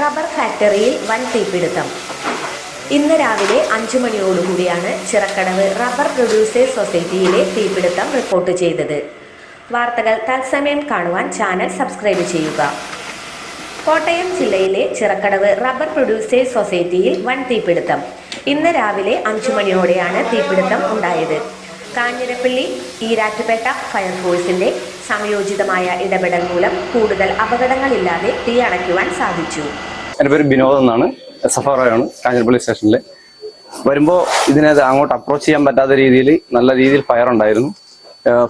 Rubber ഫാക്ടറിയിൽ വൻ തീപിടുത്തം. ഇന്ന് രാവിലെ അഞ്ചു മണിയോടുകൂടിയാണ് ചിറക്കടവ് റബ്ബർ പ്രൊഡ്യൂസേഴ്സ് സൊസൈറ്റിയിലെ തീപിടുത്തം റിപ്പോർട്ട് ചെയ്തത്. വാർത്തകൾ തത്സമയം കാണുവാൻ ചാനൽ സബ്സ്ക്രൈബ് ചെയ്യുക. കോട്ടയം ജില്ലയിലെ ചിറക്കടവ് റബ്ബർ പ്രൊഡ്യൂസേഴ്സ് സൊസൈറ്റിയിൽ വൻ തീപിടുത്തം. ഇന്ന് രാവിലെ അഞ്ചു മണിയോടെയാണ് തീപിടുത്തം ഉണ്ടായത്. കാഞ്ഞിരപ്പള്ളി ഈരാറ്റുപേട്ട ഫയർഫോഴ്സിന്റെ സംയോജിതമായ ഇടപെടൽ മൂലം കൂടുതൽ അപകടങ്ങളില്ലാതെ തീ അണയ്ക്കുവാൻ സാധിച്ചു. എന്റെ പേര് വിനോദ് എന്നാണ്. ആണ് കാഞ്ഞിരപ്പള്ളി സ്റ്റേഷനിലെ. വരുമ്പോൾ ഇതിനെ അങ്ങോട്ട് അപ്രോച്ച് ചെയ്യാൻ പറ്റാത്ത രീതിയിൽ നല്ല രീതിയിൽ ഫയർ ഉണ്ടായിരുന്നു.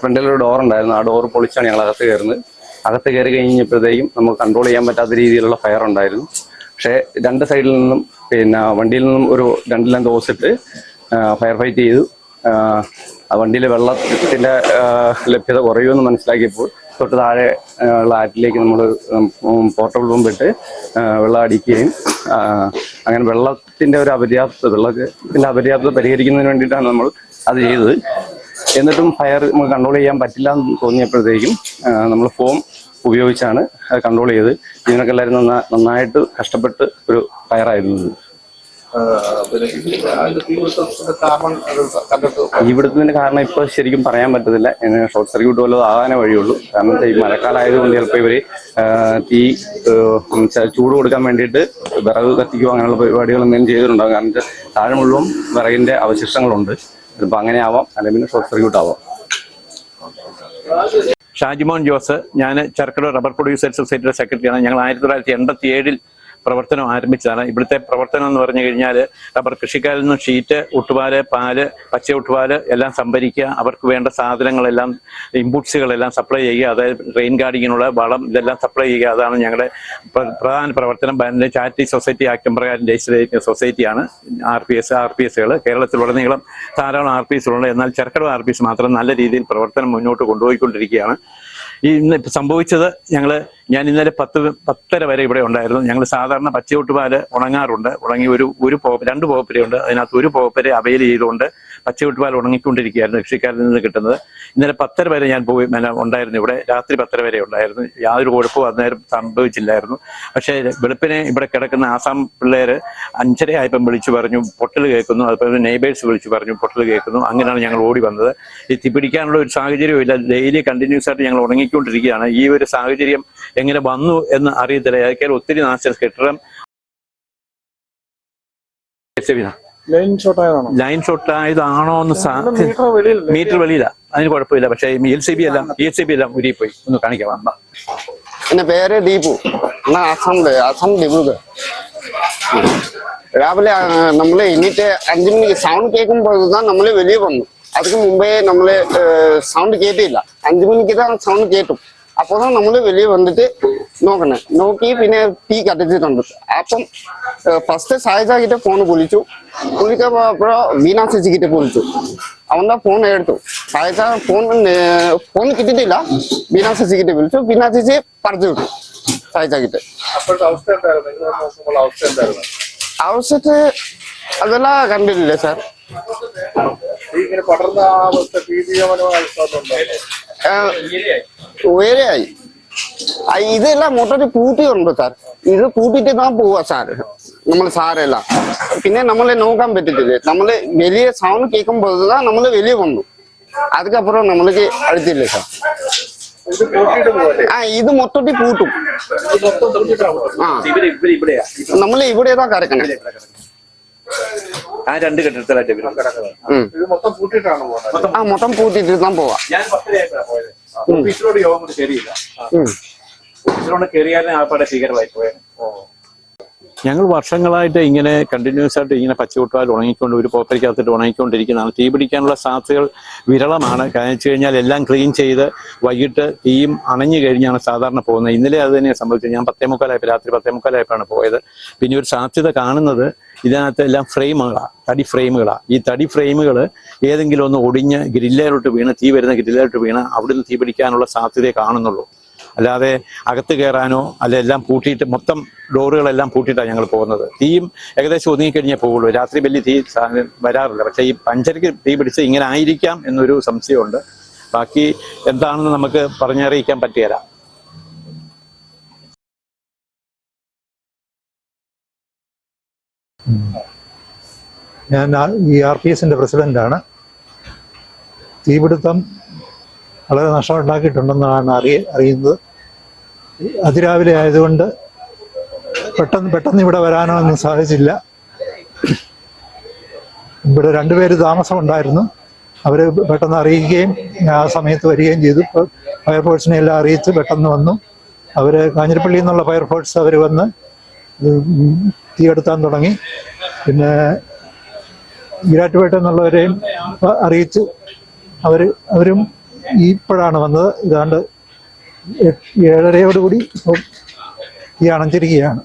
ഫ്രണ്ടിലൊരു ഡോർ ഉണ്ടായിരുന്നു. ആ ഡോർ പൊളിച്ചാണ് ഞങ്ങൾ അകത്ത് കയറുന്നത്. അകത്ത് കയറി കഴിഞ്ഞപ്പോഴത്തേക്കും നമുക്ക് കൺട്രോൾ ചെയ്യാൻ പറ്റാത്ത രീതിയിലുള്ള ഫയർ ഉണ്ടായിരുന്നു. പക്ഷേ രണ്ട് സൈഡിൽ നിന്നും പിന്നെ വണ്ടിയിൽ നിന്നും ഒരു രണ്ടിലും ദോസിട്ട് ഫയർ ഫൈറ്റ് ചെയ്തു. വണ്ടിയിൽ വെള്ളത്തിന്റെ ലഭ്യത കുറയുമെന്ന് മനസ്സിലാക്കിയപ്പോൾ തൊട്ട് താഴെ ഉള്ള ആറ്റിലേക്ക് നമ്മൾ പോർട്ടബിൾ പമ്പ് ഇട്ട് വെള്ളം അടിക്കുകയും അങ്ങനെ വെള്ളത്തിന്റെ ഒരു അപര്യാപ്തത വെള്ളത്തിന്റെ അപര്യാപ്തത പരിഹരിക്കുന്നതിന് വേണ്ടിയിട്ടാണ് നമ്മൾ അത് ചെയ്തത്. എന്നിട്ടും ഫയർ നമുക്ക് കൺട്രോൾ ചെയ്യാൻ പറ്റില്ല എന്ന് തോന്നിയപ്പോഴത്തേക്കും നമ്മൾ ഫോം ഉപയോഗിച്ചാണ് അത് കൺട്രോൾ ചെയ്ത് ഇതിനൊക്കെ എല്ലാവരും നന്നാ നന്നായിട്ട് കഷ്ടപ്പെട്ട് ഒരു ഫയറായിരുന്നു ഇവിടുത്തെ കാരണം ഇപ്പൊ ശരിക്കും പറയാൻ പറ്റത്തില്ല. ഷോർട്ട് സർക്യൂട്ട് വല്ലതും ആകാനേ വഴിയുള്ളൂ. കാരണം ഈ മഴക്കാലം ആയതുകൊണ്ട് ചിലപ്പോൾ ഇവർ തീ ചൂട് കൊടുക്കാൻ വേണ്ടിയിട്ട് വിറക് കത്തിക്കുകയോ അങ്ങനെയുള്ള പരിപാടികൾ എന്തെങ്കിലും ചെയ്തിട്ടുണ്ടാകും. കാരണം വെച്ചാൽ താഴെ മുഴുവൻ വിറകിന്റെ അവശിഷ്ടങ്ങളുണ്ട്. ഇപ്പൊ അങ്ങനെ ആവാം. അല്ലെങ്കിൽ പിന്നെ ഷോർട്ട് സർക്യൂട്ട് ആവാം. ഷാജിമോൻ ജോസ്. ഞാൻ ചെറുക്കട റബ്ബർ പ്രൊഡ്യൂസേഴ്സ് സൊസൈറ്റിയുടെ സെക്രട്ടറിയാണ്. ഞങ്ങൾ ആയിരത്തി തൊള്ളായിരത്തി എൺപത്തി ഏഴിൽ പ്രവർത്തനം ആരംഭിച്ചതാണ്. ഇവിടുത്തെ പ്രവർത്തനം എന്ന് പറഞ്ഞു കഴിഞ്ഞാൽ അവർ കൃഷിക്കാരിൽ നിന്ന് ഷീറ്റ് ഒട്ടുപാൽ പാൽ പച്ച ഒട്ടുപാൽ എല്ലാം സംഭരിക്കുക അവർക്ക് വേണ്ട സാധനങ്ങളെല്ലാം ഇൻപുട്സുകളെല്ലാം സപ്ലൈ ചെയ്യുക അതായത് റെയിൻ ഗാർഡിങ്ങിനുള്ള വളം ഇതെല്ലാം സപ്ലൈ ചെയ്യുക അതാണ് ഞങ്ങളുടെ പ്രധാന പ്രവർത്തനം. ബാൻഡിലെ ചാരിറ്റി സൊസൈറ്റി ആക്ട് പ്രകാരം register സൊസൈറ്റിയാണ് R P S R P എസുകൾ കേരളത്തിലുടനീളം ധാരാളം ആർ പി എസുകളുണ്ട് എന്നാൽ ചെറുക്കട ആർ പി എസ് മാത്രം നല്ല രീതിയിൽ പ്രവർത്തനം മുന്നോട്ട് കൊണ്ടുപോയിക്കൊണ്ടിരിക്കുകയാണ്. ഈ ഇന്ന് സംഭവിച്ചത് ഞങ്ങൾ ഞാൻ ഇന്നലെ പത്ത് പത്തര വരെ ഇവിടെ ഉണ്ടായിരുന്നു. ഞങ്ങൾ സാധാരണ പച്ചയൊട്ടുപാൽ ഉണങ്ങാറുണ്ട്. ഉണങ്ങി ഒരു ഒരു പോ രണ്ട് പോപ്പരയുണ്ട് അതിനകത്ത് ഒരു പോപ്പര അവയിൽ ചെയ്തുകൊണ്ട് പച്ചയൊട്ടുപാൽ ഉണങ്ങിക്കൊണ്ടിരിക്കുകയായിരുന്നു കൃഷിക്കാരിൽ നിന്ന് കിട്ടുന്നത്. ഇന്നലെ പത്തര വരെ ഞാൻ പോയി ഉണ്ടായിരുന്നു ഇവിടെ. രാത്രി പത്തര വരെ ഉണ്ടായിരുന്നു. യാതൊരു കുഴപ്പവും അന്നേരം സംഭവിച്ചില്ലായിരുന്നു. പക്ഷേ വെളുപ്പിനെ ഇവിടെ കിടക്കുന്ന ആസാം പിള്ളേർ അഞ്ചര ആയപ്പം വിളിച്ചു പറഞ്ഞു പൊട്ടൽ കേൾക്കുന്നു. അതുപോലെ നെയ്ബേഴ്സ് വിളിച്ചു പറഞ്ഞു പൊട്ടൽ കേൾക്കുന്നു. അങ്ങനെയാണ് ഞങ്ങൾ ഓടി വന്നത്. ഈ പിടിക്കാനുള്ള ഒരു സാഹചര്യവും ഇല്ല ഡെയിലി കണ്ടിന്യൂസ് ആയിട്ട് ഞങ്ങൾ നീക്കിക്കൊണ്ടിരിക്കുകയാണ്. ഈ ഒരു സാഹചര്യം എങ്ങനെ വന്നു എന്ന് അറിയത്തില്ല. ഏതൊക്കെയാൽ ഒത്തിരി നാശം കെട്ടിടം ലൈൻ ഷോട്ട് ആയതാണോ? എന്ന് മീറ്റർ വെളിയില്ല അതിന് കുഴപ്പമില്ല. പക്ഷേ എൽ സി ബി എല്ലാം എൽ സി ബി എല്ലാം ഉരുകിപ്പോയി ഒന്ന് കാണിക്കാം വേണ്ട എന്റെ പേര് ദീപു. എന്നാ അസമിൽ രാവിലെ നമ്മൾ ഇനിയിട്ട് അഞ്ചു മണിക്ക് സൗണ്ട് കേൾക്കുമ്പോഴാണ് നമ്മൾ വെളിയിൽ വന്നു. அதுக்கு முன்பே நம்மளே സൗണ്ട് കേട്ടില്ല. இல்லை அஞ்சு மணிக்கு தான் சவுண்டு கேட்டும் அப்போதான் നമ്മൾ വെളിയിൽ വന്നിട്ട് നോക്കണേ. നോക്കി പിന്നെ തീ കട്ടിച്ചിട്ടുണ്ട് അപ്പം ഫസ്റ്റ് സായിജാക്കിട്ട് ഫോൺ വിളിച്ചു. വിളിക്കുമ്പോൾ അപ്പോൾ വീണ ചേച്ചിക്കിട്ട് വിളിച്ചു. അവന്റെ ഫോൺ എടുത്തു. സായിജ ഫോൺ ഫോൺ കിട്ടിയിട്ടില്ല. വീണ ചേച്ചിക്കിട്ട് വിളിച്ചു. വീണ ചേച്ചി പറഞ്ഞു വിട്ടു സായിജാക്കിട്ട് അവസ്ഥ അതെല്ലാം കണ്ടിട്ടില്ലേ സാർ. ഇങ്ങനെ പടർന്ന ആ അവസ്ഥ ഉയരെയായി ഇതെല്ലാം മൊത്തത്തിൽ പൂട്ടിയുണ്ട് സാർ. ഇത് പൂട്ടിട്ട് തന്നെ പോവാ സാർ. നമ്മൾ സാറെല്ലാം. പിന്നെ നമ്മളെ നോക്കാൻ പറ്റത്തില്ല. നമ്മൾ വലിയ സൗണ്ട് കേൾക്കുമ്പോഴാണ് നമ്മൾ വലിയ വന്നു. അതുക്കപ്പുറം നമ്മൾക്ക് അടുത്തില്ല സാർ. ആ ഇത് മൊത്തത്തിൽ പൂട്ടും ആ. നമ്മൾ ഇവിടെ ഇവിടെയാ. നമ്മൾ ഇവിടെതാ കറക്കണേ ആ രണ്ട് കെട്ടിടത്തിലായിട്ട് വരും ഇത് മൊത്തം പൂട്ടിട്ടാണ് പോകുന്നത് ആ മൊത്തം പൂട്ടിട്ട് താൻ പോവാ. ഞാൻ ഓഫീസിലോട് യോഗം ശരിയില്ല. ഓഫീസിലോട് കയറിയാലും ആ പടം ഭീകരമായി പോയത് ഞങ്ങൾ വർഷങ്ങളായിട്ട് ഇങ്ങനെ കണ്ടിന്യൂസ് ആയിട്ട് ഇങ്ങനെ പച്ചവട്ടാൽ ഉണങ്ങിക്കൊണ്ട് ഒരു പോപ്പരിക്കകത്തിട്ട് ഉണങ്ങിക്കൊണ്ടിരിക്കുന്നതാണ്. തീ പിടിക്കാനുള്ള സാധ്യതകൾ വിരളമാണ്. കാരണം വെച്ച് കഴിഞ്ഞാൽ എല്ലാം ക്ലീൻ ചെയ്ത് വൈകിട്ട് തീയും അണഞ്ഞു കഴിഞ്ഞാണ് സാധാരണ പോകുന്നത്. ഇന്നലെ അത് തന്നെ സംഭവിച്ചത്. ഞാൻ പത്തേ മുക്കാലായപ്പോൾ രാത്രി പത്തേ മുക്കാലായപ്പോഴാണ് പോയത്. പിന്നെ ഒരു സാധ്യത കാണുന്നത് ഇതിനകത്ത് എല്ലാം ഫ്രെയിമുകളാണ് തടി ഫ്രെയിമുകളാണ് ഈ തടി ഫ്രെയിമുകൾ ഏതെങ്കിലും ഒന്ന് ഒടിഞ്ഞ് ഗ്രില്ലേലോട്ട് വീണ് തീ വരുന്ന ഗ്രില്ലേലോട്ട് വീണ് അവിടുന്ന് തീ പിടിക്കാനുള്ള സാധ്യതയെ കാണുന്നുള്ളൂ. അല്ലാതെ അകത്ത് കയറാനോ അല്ല എല്ലാം പൂട്ടിയിട്ട് മൊത്തം ഡോറുകളെല്ലാം പൂട്ടിയിട്ടാണ് ഞങ്ങൾ പോകുന്നത്. തീയും ഏകദേശം ഒതുങ്ങിക്കഴിഞ്ഞേ പോകുള്ളൂ രാത്രി വലിയ തീ വരാറില്ല. പക്ഷേ ഈ പഞ്ചരയ്ക്ക് തീ പിടിച്ച് ഇങ്ങനെ ആയിരിക്കാം എന്നൊരു സംശയമുണ്ട്. ബാക്കി എന്താണെന്ന് നമുക്ക് പറഞ്ഞറിയിക്കാൻ പറ്റുകയില്ല ഞാൻ ഈ ആർ പി എസിന്റെ പ്രസിഡന്റാണ് തീപിടുത്തം വളരെ നഷ്ടമുണ്ടാക്കിയിട്ടുണ്ടെന്നാണ് അറിയ അറിയുന്നത്. അതിരാവിലെ ആയതുകൊണ്ട് പെട്ടെന്ന് പെട്ടെന്ന് ഇവിടെ വരാനോ ഒന്നും സാധിച്ചില്ല. ഇവിടെ രണ്ടുപേര് താമസമുണ്ടായിരുന്നു. അവർ പെട്ടെന്ന് അറിയിക്കുകയും ആ സമയത്ത് വരികയും ചെയ്തു. ഫയർഫോഴ്സിനെ എല്ലാം അറിയിച്ച് പെട്ടെന്ന് വന്നു. അവർ കാഞ്ഞിരപ്പള്ളിയിൽ നിന്നുള്ള ഫയർഫോഴ്സ് അവർ വന്ന് തീയെടുത്താൻ തുടങ്ങി. പിന്നെ ഈരാറ്റുപേട്ട എന്നുള്ളവരെയും അറിയിച്ച്. അവർ അവരും ഇപ്പോഴാണ് വന്നത്. എട്ട് ഏഴരയോടുകൂടി ഇപ്പം ഈ അണഞ്ഞിരിക്കുകയാണ്.